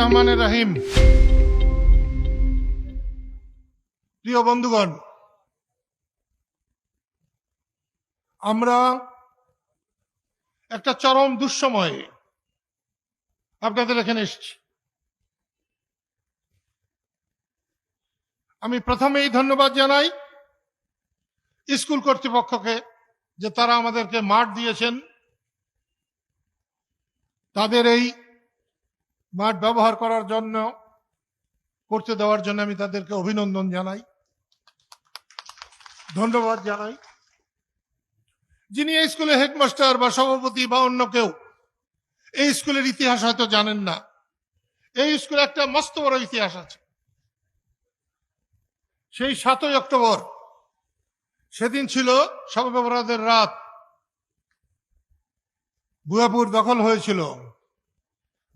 রহমানের রাহিম প্রিয় বন্ধুগণ, আমরা একটা চরম দুঃসময়ে আপনাদের এখানে এসেছি। আমি প্রথমেই ধন্যবাদ জানাই স্কুল কর্তৃপক্ষকে যে তারা আমাদেরকে মাঠ দিয়েছেন। তাদের এই মাঠ ব্যবহার করার জন্য, করতে দেওয়ার জন্য আমি তাদেরকে অভিনন্দন জানাই। ধন্যবাদ জানাই। যিনি এই স্কুলের হেডমাস্টার বা সভাপতি বা অন্য কেউ, এই স্কুলের ইতিহাস হয়তো জানেন না। এই স্কুলে একটা মস্ত বড় ইতিহাস আছে। সেই সাতই অক্টোবর, সেদিন ছিল সর্বপরাধের রাত। বুয়াপুর দখল হয়েছিল।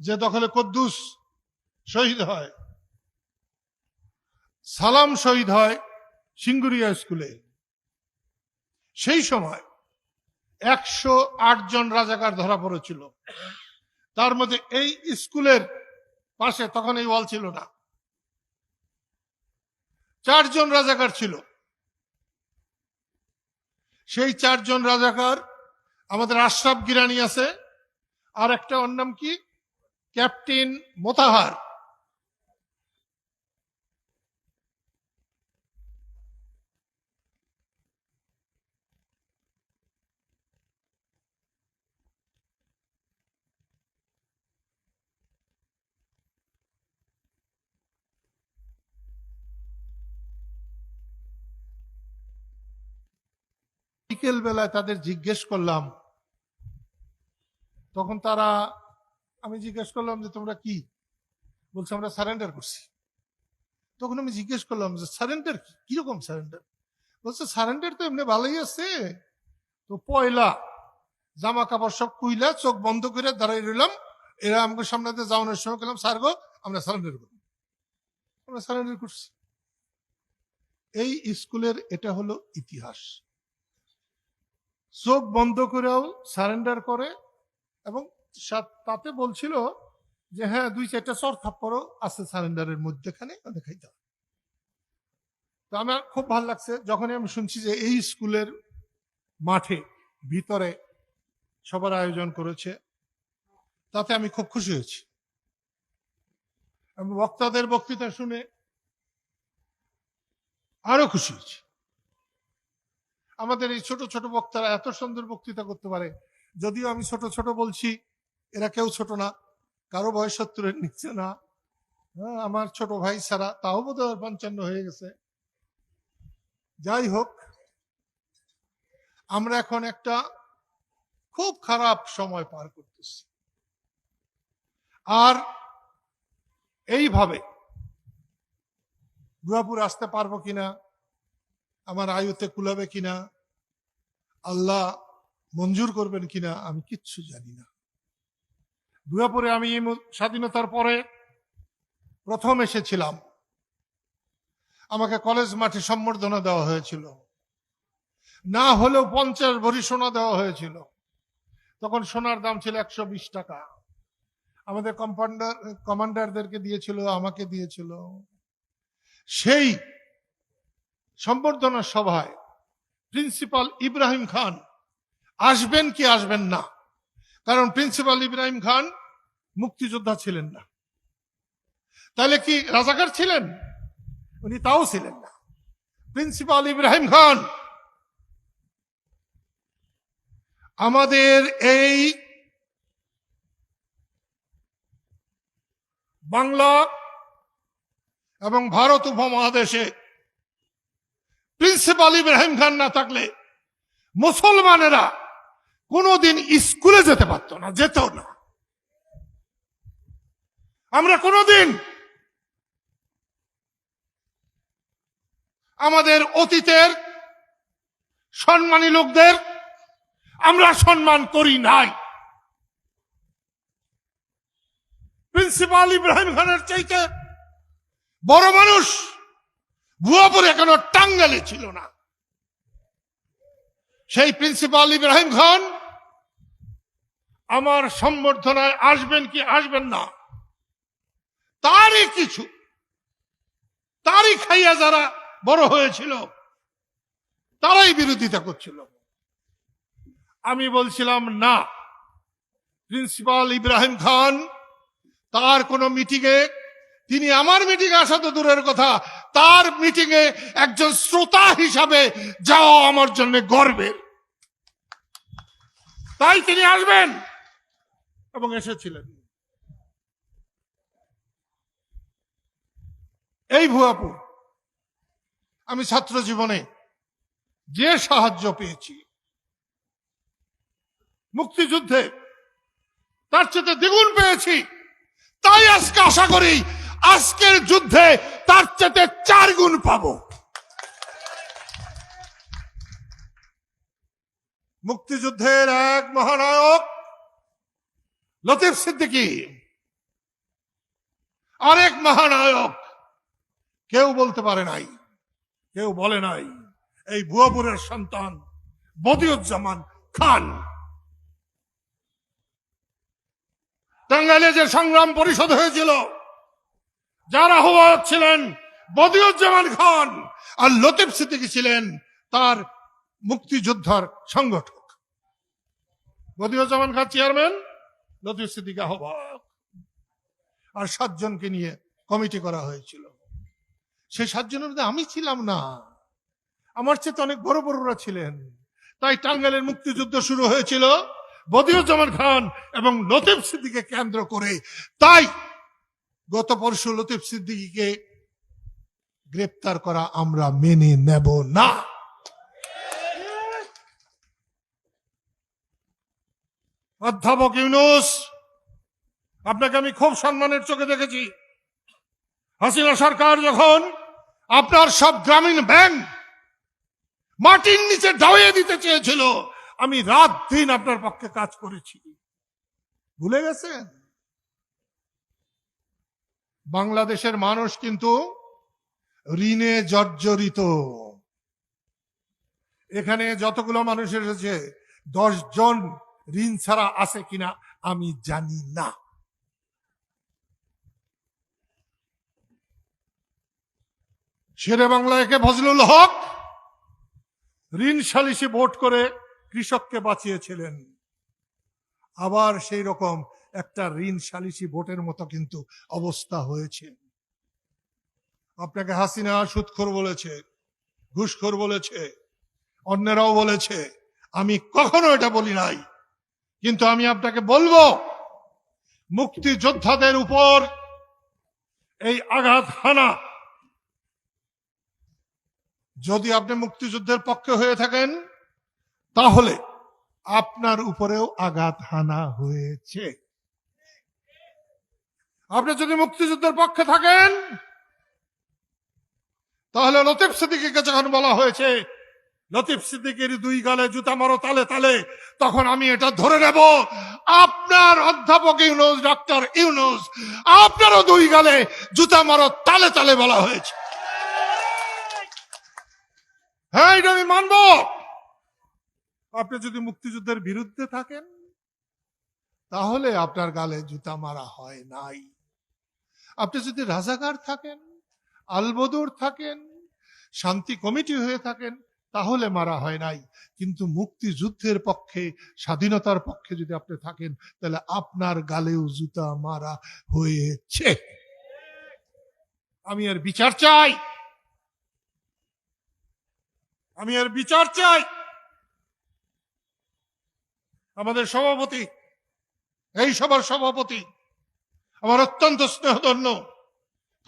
যে দখলে কদ্দুস শহীদ হয়, সালাম শহীদ হয় সিঙ্গুরিয়া স্কুলে। সেই সময় একশো আট জন রাজাকার ধরা পড়েছিল। তার মধ্যে এই স্কুলের পাশে তখন এই ওয়াল ছিল না। চারজন রাজাকার ছিল। সেই চারজন রাজাকার আমাদের আশরাফ গিরানি আছে, আর একটা ওর নাম কি? ক্যাপ্টেন মোতাহার। বিকেল বেলায় তাদের জিজ্ঞেস করলাম তখন তারা আমি জিজ্ঞেস করলাম যে তোমরা কি? বলছে, আমরা সারেন্ডার করছি। তখন আমি জিজ্ঞেস করলাম যে সারেন্ডার কি? কীরকম সারেন্ডার বলছে সারেন্ডার তো এমনি ভালোই আছে। তো পয়লা জামা কাপড় সব কুইলা চোখ বন্ধ করে দাঁড়াই রইলাম। এরা আমাকে সামনে যাওয়ানোর সময় গেলাম স্যার গো, আমরা সারেন্ডার করব। আমরা সারেন্ডার করছি। এই স্কুলের এটা হলো ইতিহাস। চোখ বন্ধ করেও সারেন্ডার করে এবং তাতে বলছিল যে হ্যাঁ দুই চারটা চর থাপ্পড়ও আছে সারেন্ডারের মধ্যেখানে দেখাইতে হবে তো আমার খুব ভালো লাগছে, যখনই আমি শুনছি যে এই স্কুলের মাঠে ভিতরে সবার আয়োজন করেছে, তাতে আমি খুব খুশি হয়েছি। আমি বক্তাদের বক্তৃতা শুনে আরও খুশি হয়েছি। আমাদের এই ছোট ছোট বক্তারা এত সুন্দর বক্তৃতা করতে পারে, যদিও আমি ছোট ছোট বলছি এরা কেউ ছোট না কারও বয়স সত্তরের নিচে না। হ্যাঁ, আমার ছোট ভাই ছাড়া তাও বোধ পঞ্চান্ন হয়ে গেছে। যাই হোক আমরা এখন একটা খুব খারাপ সময় পার করতেছি। আর এইভাবে গুয়াপুর আসতে পারব কিনা আমার আয়ুতে কুলাবে কিনা আল্লাহ মঞ্জুর করবেন কিনা আমি কিচ্ছু জানি না। দুয়াপুরে আমি স্বাধীনতার পরে প্রথম এসেছিলাম। আমাকে কলেজ মাঠে সম্বর্ধনা দেওয়া হয়েছিল। না হলেও পঞ্চাশ ভরি সোনা দেওয়া হয়েছিল। তখন সোনার দাম ছিল একশো বিশ টাকা। আমাদের কম্পাউন্ডার কমান্ডারদেরকে দিয়েছিল, আমাকে দিয়েছিল। সেই সম্বর্ধনা সভায় প্রিন্সিপাল ইব্রাহিম খান আসবেন কি আসবেন না কারণ প্রিন্সিপাল ইব্রাহিম খান মুক্তিযোদ্ধা ছিলেন না। তাহলে কি রাজাকার ছিলেন? উনি তাও ছিলেন না। প্রিন্সিপাল ইব্রাহিম খান, আমাদের এই বাংলা এবং ভারত উপমহাদেশে প্রিন্সিপাল ইব্রাহিম খান না থাকলে মুসলমানেরা কোনোদিন স্কুলে যেতে পারতো না যেত না। আমরা কোনোদিন আমাদের অতীতের সম্মানী লোকদের আমরা সম্মান করি নাই। প্রিন্সিপাল ইব্রাহিম খানের চাইতে বড় মানুষ ভুয়াপুরে এখনও টাঙ্গালে ছিল না। সেই প্রিন্সিপাল ইব্রাহিম খান আমার সম্বর্ধনায় আসবেন কি আসবেন না? তারই কিছু। তারই খাইয়া যারা বড় হয়েছিল, তারাই বিরোধিতা করছিল। আমি বলছিলাম, না, প্রিন্সিপাল ইব্রাহিম খান, তার কোন মিটিংয়ে, তিনি আমার মিটিং আসা তো দূরের কথা, তার মিটিং এ একজন শ্রোতা হিসাবে যাওয়া আমার জন্য গর্বের। তাই তিনি আসবেন? এবং এসেছিলেন। এই ভুয়াপুর আমি ছাত্র জীবনে যে সাহায্য পেয়েছি, মুক্তিযুদ্ধে তার চেয়ে দ্বিগুণ পেয়েছি। তাই আজকে আশা করি আজকের যুদ্ধে তার চেয়ে চার গুণ পাবো। মুক্তিযুদ্ধের এক মহানায়ক লতিফ সিদ্দিকী। আরেক মহানায়ক। কেউ বলতে পারে নাই, কেউ বলে নাই, এই ভুয়াপুরের সন্তান বদিউজ্জামান খান। টাঙ্গাইলে যে সংগ্রাম পরিষদ হয়েছিল, যার আহ্বায়ক ছিলেন বদিউজ্জামান খান আর লতিফ সিদ্দিকী ছিলেন তার মুক্তিযোদ্ধার সংগঠক। বদিউজ্জামান খান চেয়ারম্যান লতিফ সিদ্দিকী আহ্বায়ক আর সাতজনকে নিয়ে কমিটি করা হয়েছিল। সেই সাতজনের মধ্যে আমি ছিলাম না। আমার চেয়ে অনেক বড় বড়রা ছিলেন। তাই টাঙ্গাইলের মুক্তিযুদ্ধ শুরু হয়েছিল বদিউজ্জামান খান এবং লতিফ সিদ্দিকে কেন্দ্র করে। তাই গত পরশু লতিফ সিদ্দিকীকে গ্রেপ্তার করা আমরা মেনে নেব না। অধ্যাপক ইউনুস, আপনাকে আমি খুব সম্মানের চোখে দেখেছি। হাসিনা সরকার যখন আপনার সব গ্রামীণ ব্যাংক মাটির নিচে ডাউয়ে দিতে চেয়েছিল, আমি রাত দিন আপনার পক্ষে কাজ করেছি। ভুলে গেছেন? বাংলাদেশের মানুষ কিন্তু ঋণে জর্জরিত। এখানে যতগুলো মানুষ এসেছে, দশ জন ঋণ ছাড়া আছে কিনা আমি জানি না। শেরে বাংলাকে ফজলুল হক ঋণ সালিসি ভোট করে কৃষককে বাঁচিয়েছিলেন। আবার সেই রকম একটা ঋণ সালিসি ভোটের মতো কিন্তু অবস্থা হয়েছে। আপনাকে হাসিনা সুৎখোর বলেছে, ঘুষখোর বলেছে, অন্যরাও বলেছে, আমি কখনো এটা বলি নাই। কিন্তু আমি আপনাকে বলব, মুক্তিযোদ্ধাদের উপর এই আঘাত হানা যদি আপনি মুক্তিযুদ্ধের পক্ষে হয়ে থাকেন, তাহলে আপনার উপরেও আঘাত হানা হয়েছে। আপনি যদি মুক্তিযুদ্ধের পক্ষে থাকেন, তাহলে লতিফ সিদ্দিকিকে যখন বলা হয়েছে লতিফ সিদ্দিকের দুই গালে জুতা মারো তালে তালে, তখন আমি এটা ধরে নেব। আপনার অধ্যাপক ইউনুস, ডক্টর ইউনুস, আপনারও দুই গালে জুতা মারো তালে তালে বলা হয়েছে। হ্যাঁ এটা আমি মানব। আপনি যদি মুক্তিযুদ্ধের বিরুদ্ধে থাকেন, তাহলে আপনার গালে জুতা মারা হয় নাই। আপনি যদি রাজাকার থাকেন, আলবদর থাকেন, শান্তি কমিটি হয়ে থাকেন তাহলে মারা হয় নাই। কিন্তু মুক্তিযুদ্ধের পক্ষে, স্বাধীনতার পক্ষে যদি আপনি থাকেন, তাহলে আপনার গালেও জুতা মারা হয়েছে। আমি আর বিচার চাই। আমি আর বিচার চাই। আমাদের সভাপতি, এই সভার সভাপতি, আমার অত্যন্ত স্নেহধন্য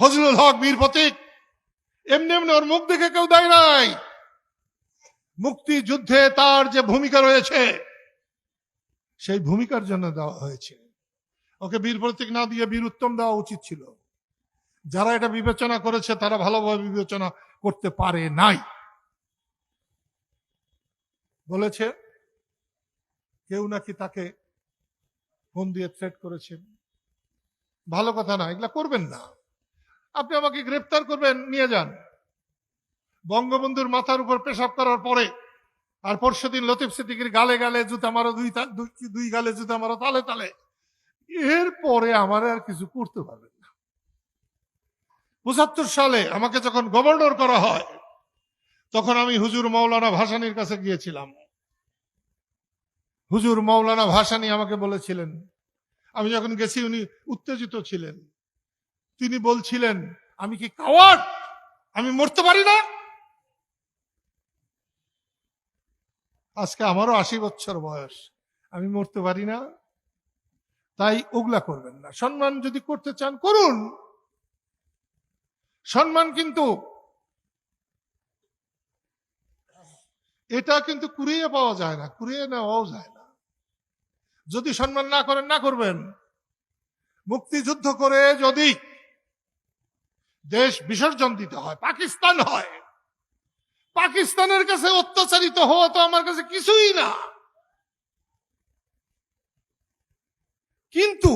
ফজলুল হক বীর এমনি এমনি ওর মুখ দেখে কেউ দেয় নাই। মুক্তিযুদ্ধে তার যে ভূমিকা রয়েছে, সেই ভূমিকার জন্য দেওয়া হয়েছে। ওকে বীর প্রতীক না দিয়ে বীর উত্তম দেওয়া উচিত ছিল। যারা এটা বিবেচনা করেছে, তারা ভালোভাবে বিবেচনা করতে পারে নাই। বলেছে, কেউ নাকি তাকে ফোন দিয়ে থ্রেট করেছেন। ভালো কথা না, এগুলা করবেন না। আপনি আমাকে গ্রেপ্তার করবেন, নিয়ে যান। বঙ্গবন্ধুর মাথার উপর পেশাব করার পরে আর পরশু দিন লতিফ সিদ্দিকির গালে গালে জুতা মারো, দুই দুই- গালে জুতা মারো, তালে তালে। এর পরে আমার আর কিছু করতে পারবেন না। পঁচাত্তর সালে আমাকে যখন গভর্নর করা হয়, তখন আমি হুজুর মৌলানা ভাসানির কাছে গিয়েছিলাম। হুজুর মৌলানা ভাসানি আমাকে বলেছিলেন, আমি যখন গেছি উনি উত্তেজিত ছিলেন। তিনি বলছিলেন, আমি কি কাওয়ার্ড আমি মরতে পারি না? আজকে আমারও আশি বছর বয়স। আমি মরতে পারি না। তাই ওগুলা করবেন না। সম্মান যদি করতে চান, করুন। সম্মান কিন্তু এটা কিন্তু কুড়িয়ে পাওয়া যায় না, কুড়িয়ে নেওয়াও যায় না। যদি সম্মান না করেন, না করবেন। মুক্তিযুদ্ধ করে যদি দেশ বিসর্জন দিতে হয়, পাকিস্তান হয়। পাকিস্তানের কাছে অত্যাচারিত হওয়া তো আমার কাছে কিছুই না। কিন্তু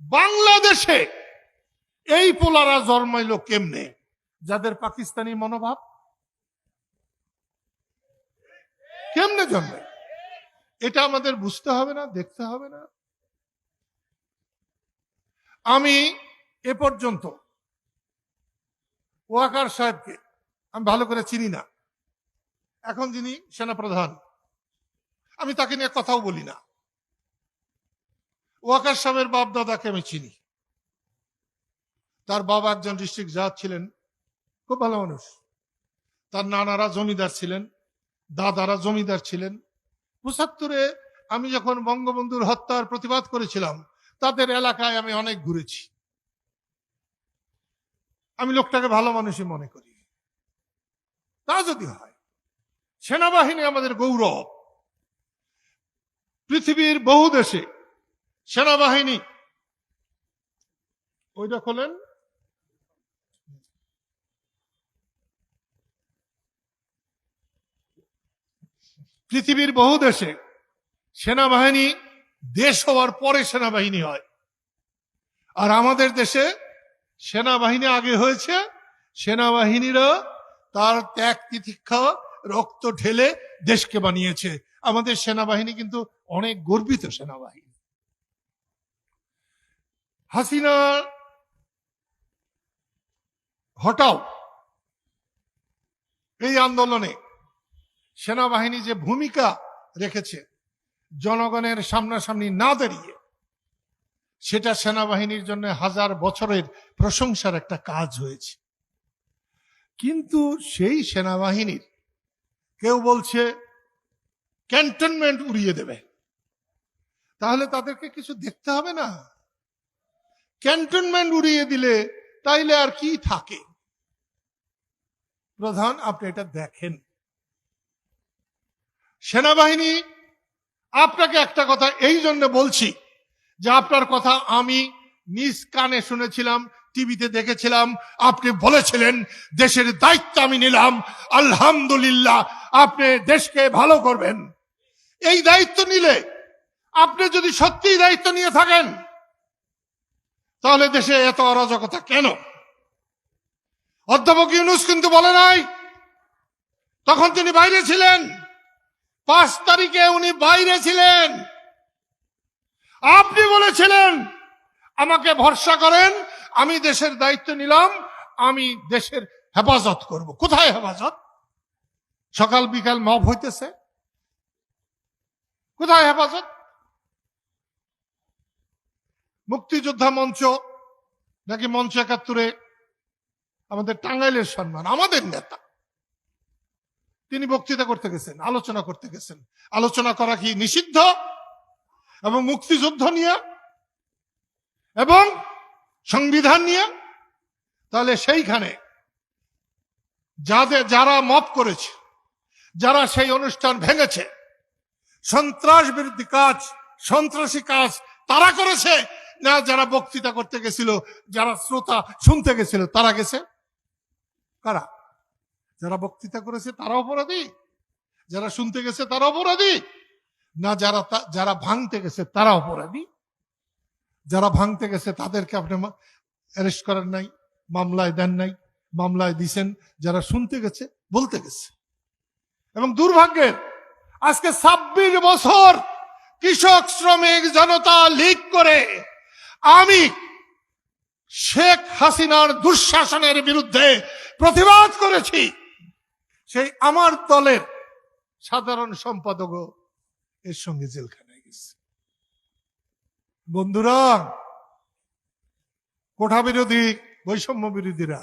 বাংলাদেশে এই পোলারা জন্মাইল কেমনে? যাদের পাকিস্তানি মনোভাব। কেমনে জন্মে এটা আমাদের বুঝতে হবে না, দেখতে হবে না। আমি এ পর্যন্ত ওয়াকার সাহেবকে আমি ভালো করে চিনি না। এখন যিনি সেনাপ্রধান, আমি তাকে নিয়ে কথাও বলি না। ওয়াকার সাহেবের বাপ দাদাকে আমি চিনি। তার বাবা একজন ডিস্ট্রিক্ট জাজ ছিলেন, খুব ভালো মানুষ। তার নানারা জমিদার ছিলেন, দাদারা জমিদার ছিলেন। পঁচাত্তরে আমি যখন বঙ্গবন্ধুর হত্যার প্রতিবাদ করেছিলাম, তাদের এলাকায় আমি অনেক ঘুরেছি। আমি লোকটাকে ভালো মানুষই মনে করি। তা যদি হয়, সেনাবাহিনী আমাদের গৌরব। পৃথিবীর বহু দেশে সেনাবাহিনী ওইটা খোলেন পৃথিবীর বহু দেশে সেনাবাহিনী দেশ হওয়ার পরে সেনাবাহিনী হয়। আর আমাদের দেশে সেনাবাহিনী আগে হয়েছে, সেনাবাহিনীরা তার ত্যাগ তিতিক্ষা রক্ত ঢেলে দেশকে বানিয়েছে। আমাদের সেনাবাহিনী কিন্তু অনেক গর্বিত সেনাবাহিনী। হাসিনা হটাও এই আন্দোলনে সেনাবাহিনী যে ভূমিকা রেখেছে, জনগণের সামনাসামনি না দাঁড়িয়ে, সেটা সেনাবাহিনীর জন্য হাজার বছরের প্রশংসার একটা কাজ হয়েছে। কিন্তু সেই সেনাবাহিনীর কেউ বলছে ক্যান্টনমেন্ট উড়িয়ে দেবে। তাহলে তাদেরকে কিছু দেখতে হবে না। ক্যান্টনমেন্ট উড়িয়ে দিলে তাইলে আর কি থাকে? প্রধান, আপনি এটা দেখেন। সেনাবাহিনী, আপনাকে একটা কথা এই জন্য বলছি যে আপনার কথা আমি নিজ কানে শুনেছিলাম টিভিতে দেখেছিলাম, আপনি বলেছিলেন, দেশের দায়িত্ব আমি নিলাম, আলহামদুলিল্লাহ, আপনি দেশকে ভালো করবেন। এই দায়িত্ব নিলে আপনি যদি সত্যিই দায়িত্ব নিয়ে থাকেন, তাহলে দেশে এত অরাজকতা কেন? অধ্যাপক ইউনুস কিন্তু বলে নাই। তখন তিনি বাইরে ছিলেন। পাঁচ তারিখে উনি বাইরে ছিলেন। আপনি বলেছিলেন, আমাকে ভরসা করেন আমি দেশের দায়িত্ব নিলাম, আমি দেশের হেফাজত করব। কোথায় হেফাজত? সকাল বিকাল মব হইতেছে। কোথায় হেফাজত? মুক্তিযোদ্ধা মঞ্চ নাকি মঞ্চ একাত্তরে আমাদের টাঙ্গাইলের সম্মান, আমাদের নেতা। তিনি বক্তৃতা করতে গেছেন, আলোচনা করতে গেছেন। আলোচনা করা কি নিষিদ্ধ? এবং মুক্তিযুদ্ধ নিয়ে? এবং সংবিধান নিয়ে, তাহলে সেইখানে যাদের, যারা মপ করেছে, যারা সেই অনুষ্ঠান ভেঙেছে, সন্ত্রাস বিরোধী কাজ, সন্ত্রাসী কাজ তারা করেছে, না যারা বক্তৃতা করতে গেছিল, যারা শ্রোতা শুনতে গেছিল, তারা গেছে? কারা? যারা বক্তৃতা করেছে, তারা অপরাধী। যারা শুনতে গেছে, তারা অপরাধী। না যারা যারা ভাঙতে গেছে, তারা অপরাধী। যারা ভাঙতে গেছে, তাদেরকে আপনি অ্যারেস্ট করেন নাই, মামলায় দেন নাই, মামলায় দিছেন। যারা শুনতে গেছে, বলতে গেছে। এবং দুর্ভাগ্যের, আজকে ছাব্বিশ বছর কৃষক শ্রমিক জনতা লীগ করে আমি শেখ হাসিনার দুঃশাসনের বিরুদ্ধে প্রতিবাদ করেছি। সেই আমার দলের সাধারণ সম্পাদকও এর সঙ্গে জেলখানায় গেছে বন্ধুরা, কোঠা বিরোধী বৈষম্য বিরোধীরা,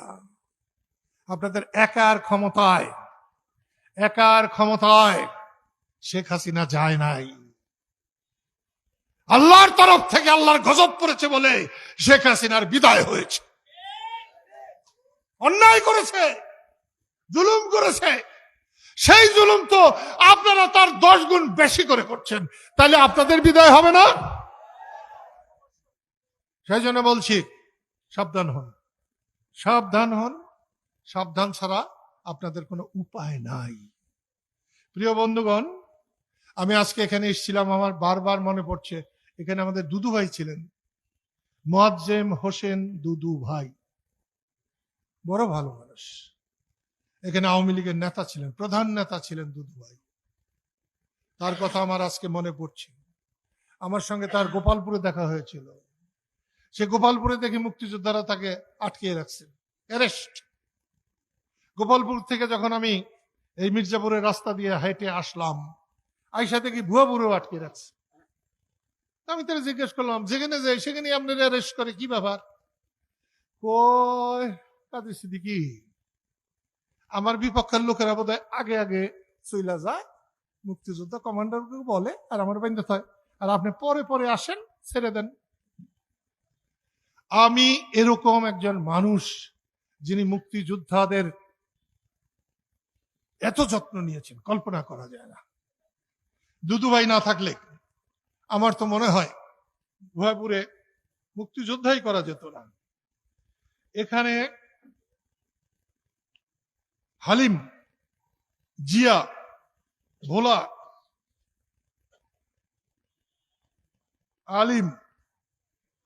আপনাদের একার ক্ষমতায় একার ক্ষমতায় শেখ হাসিনা যায় নাই। আল্লাহর তরফ থেকে আল্লাহর গজব পড়েছে বলে শেখ হাসিনার বিদায় হয়েছে। অন্যায় করেছে, জুলুম করেছে। সেই জুলুম তো আপনারা তার দশ গুণ বেশি করে করছেন। তাহলে আপনাদের বিদায় হবে না? সেই জন্য বলছি, সাবধান হন। সাবধান হন, সাবধান ছাড়া আপনাদের কোনো উপায় নাই। প্রিয় বন্ধুগণ, আমি আজকে এখানে এসেছিলাম, আমার বারবার মনে পড়ছে, এখানে আমাদের দুদু ভাই ছিলেন। মোয়াজ্জেম হোসেন দুদু ভাই। বড় ভালো মানুষ। এখানে আওয়ামী লীগের নেতা ছিলেন, প্রধান নেতা ছিলেন দুদু ভাই। তার কথা আমার আজকে মনে পড়ছে। আমার সঙ্গে তার গোপালপুরে দেখা হয়েছিল। সে গোপালপুরে দেখে মুক্তিযোদ্ধারা তাকে আটকিয়ে রাখছে। অ্যারেস্ট। গোপালপুর থেকে যখন আমি এই মির্জাপুরের রাস্তা দিয়ে হেঁটে আসলাম, আইসা থেকে ভুয়া বুড়ো আটকে রাখছে। আমি তারা জিজ্ঞেস করলাম, যেখানে যাই, সেখানে আপনার অ্যারেস্ট করে কি ব্যাপার? কয় কাদের সিদ্দিকি আমার বিপক্ষের লোকেরা বোধ আগে আগে চইলা যায়, মুক্তিযোদ্ধা কমান্ডারকে বলে আর আমার বাইন্দা হয় আর আপনি পরে পরে আসেন, ছেড়ে দেন। আমি এরকম একজন মানুষ যিনি মুক্তিযোদ্ধাদের এত যত্ন নিয়েছেন, কল্পনা করা যায় না। দুদুভাই না থাকলে আমার তো মনে হয় ভুয়াপুরে মুক্তিযোদ্ধাই করা যেত না। এখানে হালিম, জিয়া, ভোলা, আলিম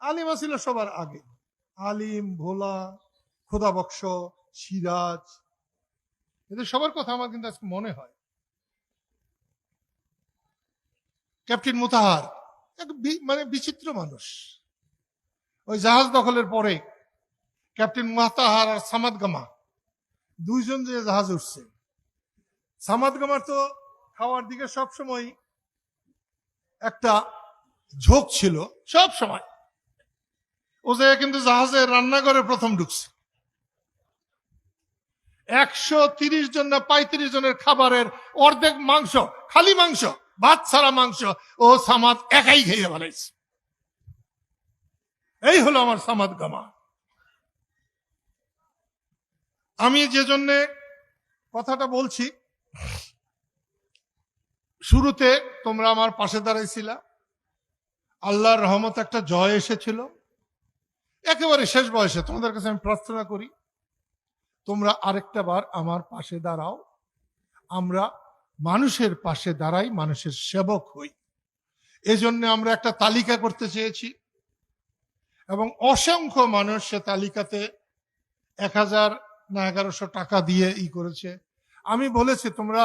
আলিম ছিল সবার আগে। আলিম, ভোলা খোদা বক্স সিরাজ, এদের সবার কথা আমার কিন্তু আজকে মনে হয়। ক্যাপ্টেন মুতাহার, এক মানে বিচিত্র মানুষ। ওই জাহাজ দখলের পরে ক্যাপ্টেন মুতাহার আর সামাদ গামা, দুইজন যে জাহাজ উঠছে। সামাদ গামার তো খাওয়ার দিকে সব সময় একটা ঝোঁক ছিল সব সময় ও কিন্তু জাহাজে রান্নাঘরে প্রথম ঢুকছে। একশো তিরিশ জন না পঁয়ত্রিশ জনের খাবারের অর্ধেক মাংস, খালি মাংস, ভাত ছাড়া মাংস ও সামাদ একাই খেয়ে ফেলাইছে এই হলো আমার সামাদ গামা। আমি যে জন্যে কথাটা বলছি, শুরুতে তোমরা আমার পাশে দাঁড়াইছিলা। আল্লাহর রহমত একটা জয় এসেছিল। একেবারে শেষ বয়সে, তোমাদের কাছে আমি প্রার্থনা করি, তোমরা আরেকটা বার আমার পাশে দাঁড়াও। আমরা মানুষের পাশে দাঁড়াই, মানুষের সেবক হই। এজন্য আমরা একটা তালিকা করতে চেয়েছি এবং অসংখ্য মানুষ সে তালিকাতে এক হাজার না এগারোশো টাকা দিয়ে ই করেছে। আমি বলেছি, তোমরা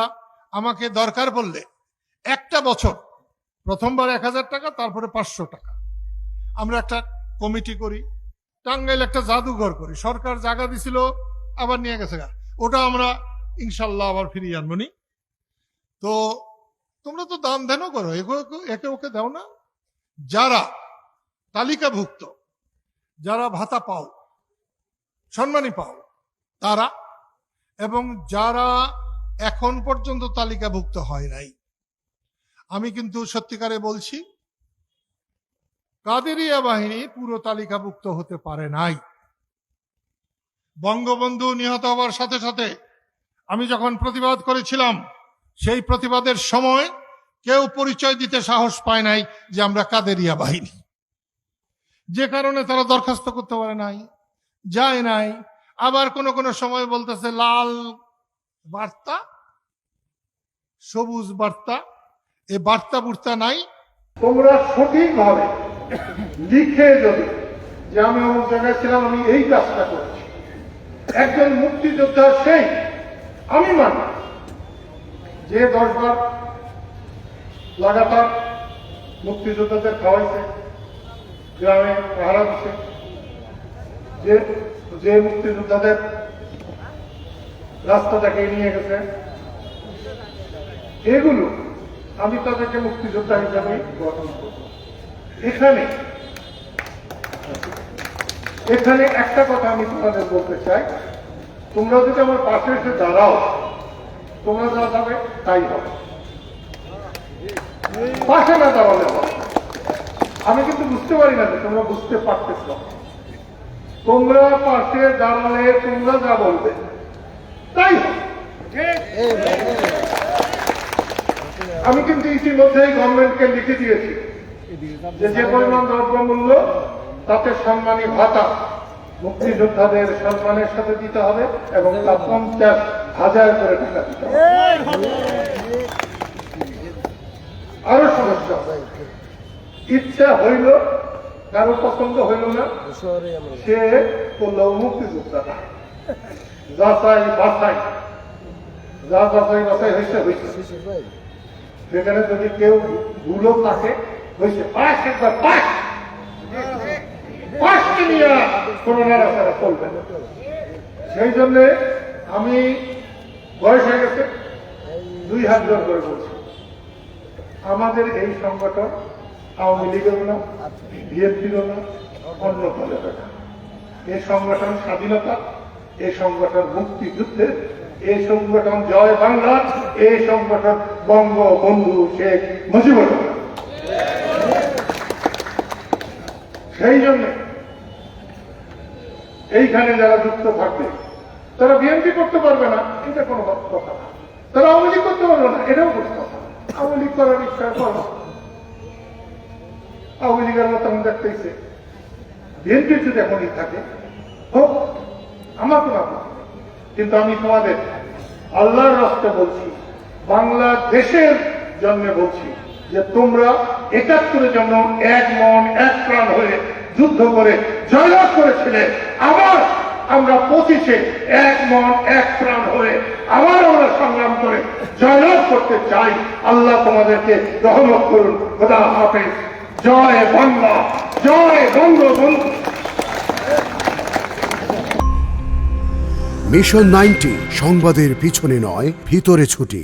আমাকে দরকার বললে একটা বছর, প্রথমবার এক হাজার টাকা, তারপরে পাঁচশো টাকা। আমরা একটা কমিটি করি টাঙ্গাইল একটা জাদুঘর করি। সরকার জায়গা দিছিল, আবার নিয়ে গেছে। ওটা আমরা ইনশাল্লাহ আবার ফিরিয়ে আনব নি। তো তোমরা তো দান ধ্যানও করো একে ওকে দাও না। যারা তালিকাভুক্ত, যারা ভাতা পাও, সম্মানী পাও, তারা এবং যারা এখন পর্যন্ত তালিকাভুক্ত হয় নাই। আমি কিন্তু সত্যিকারে বলছি কাদেরিয়া বাহিনী পুরো তালিকাভুক্ত হতে পারে নাই। বঙ্গবন্ধু নিহত হওয়ার সাথে সাথে আমি যখন প্রতিবাদ করেছিলাম, সেই প্রতিবাদের সময় কেউ পরিচয় দিতে সাহস পায় নাই যে আমরা কাদেরিয়া বাহিনী। যে কারণে তারা দরখাস্ত করতে পারে নাই, যায় নাই। আবার কোন কোন সময় বলতেছে, লাল বার্তা, সবুজ বার্তা, এ বার্তা বুর্তা নাই। তোমরা সঠিকভাবে লিখে যদি যে আমি অমুক জায়গায় ছিলাম, আমি এই কাজটা করছি। একজন মুক্তিযোদ্ধা সেই, আমি মানি। যে দশবার লাগাতার মুক্তিযোদ্ধাদের খাওয়াইছে, গ্রামে পাহারা দিচ্ছে যে যে মুক্তিযোদ্ধাদের রাস্তা থেকে নিয়ে গেছে, এগুলো আমি তাদেরকে মুক্তিযোদ্ধা হিসাবে গঠন করব। এখানে এখানে একটা কথা আমি তোমাদের বলতে চাই। তোমরা যদি আমার পাশে এসে দাঁড়াও, তোমরা যা যাবে তাই হবে। পাশে না দাঁড়ালে আমি কিন্তু বুঝতে পারি না যে তোমরা বুঝতে পারতেছ। তোমরা পাশে দাঁড়ালে তোমরা যা বলবে, তাই আমি কিন্তু ইতিমধ্যেই গভর্নমেন্টকে লিখে দিয়েছি। যে পরিমাণ দ্রব্যমূল্য, তাতে সম্মানী ভাতা মুক্তিযোদ্ধাদের সম্মানের সাথে দিতে হবে এবং তা পঞ্চাশ হাজার করে টাকা দিতে হবে। আরও সমস্যা ইচ্ছা হইল, কারও পছন্দ হইল না, সে করল মুক্তিযোদ্ধা যাচাই বাছাই। যা যাচাই বাছাই হয়েছে হয়েছে সেখানে যদি কেউ ভুলো থাকে হয়েছে পাশ একবার পাশ পাশকে নিয়ে কোনো নাড়াচাড়া চলবে না সেই জন্য আমি বয়স হয়ে গেছে দুই হাত জোর করে বলছি। আমাদের এই সংগঠন আওয়ামী লীগেরও না বিএনপিরও না, অন্য দলের না। এই সংগঠন স্বাধীনতা এই সংগঠন মুক্তিযুদ্ধের এই সংগঠন জয় বাংলা এই সংগঠন বঙ্গবন্ধু শেখ মুজিবুর রহমান। সেই জন্য এইখানে যারা যুক্ত থাকবে, তারা বিএনপি করতে পারবে না, এটা কোনো কথা না। তারা আওয়ামী লীগ করতে পারবে না, এটাও কোনো কথা আওয়ামী লীগ করার ইচ্ছা করব আওয়ামী লীগের মতো আমি দেখতেইছে বিএনপির যদি এখনই থাকে, হোক, আমার কোনো আপত্তি কিন্তু আমি তোমাদের আল্লাহর রাস্তে বলছি, বাংলাদেশের জন্য বলছি যে তোমরা একাত্তরের জন্য এক মন, এক প্রাণ হয়ে যুদ্ধ করে জয়লাভ করেছিলে, আবার আমরা পঁচিশে এক মন, এক প্রাণ হয়ে আবার আমরা সংগ্রাম করে জয়লাভ করতে চাই। আল্লাহ তোমাদেরকে রহমত করুন। খোদা হাফেজ। জয় বাংলা। জয় বঙ্গবন্ধু। মিশন নাইনটি সংবাদের পিছনে নয়, ভিতরে ছুটি।